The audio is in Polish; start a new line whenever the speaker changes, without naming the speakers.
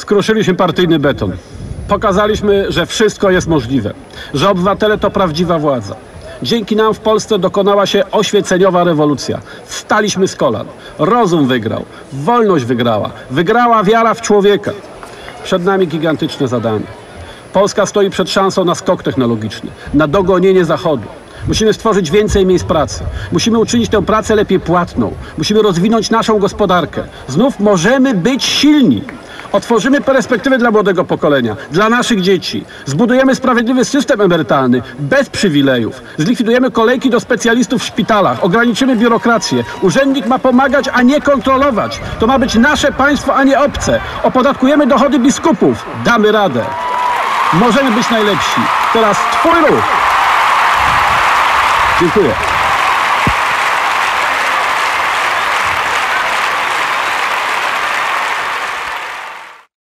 Skruszyliśmy partyjny beton. Pokazaliśmy, że wszystko jest możliwe, że obywatele to prawdziwa władza. Dzięki nam w Polsce dokonała się oświeceniowa rewolucja. Wstaliśmy z kolan. Rozum wygrał, wolność wygrała, wygrała wiara w człowieka. Przed nami gigantyczne zadanie. Polska stoi przed szansą na skok technologiczny, na dogonienie Zachodu. Musimy stworzyć więcej miejsc pracy. Musimy uczynić tę pracę lepiej płatną. Musimy rozwinąć naszą gospodarkę. Znów możemy być silni. Otworzymy perspektywy dla młodego pokolenia, dla naszych dzieci. Zbudujemy sprawiedliwy system emerytalny, bez przywilejów. Zlikwidujemy kolejki do specjalistów w szpitalach, ograniczymy biurokrację. Urzędnik ma pomagać, a nie kontrolować. To ma być nasze państwo, a nie obce. Opodatkujemy dochody biskupów. Damy radę. Możemy być najlepsi. Teraz twój ruch. Dziękuję.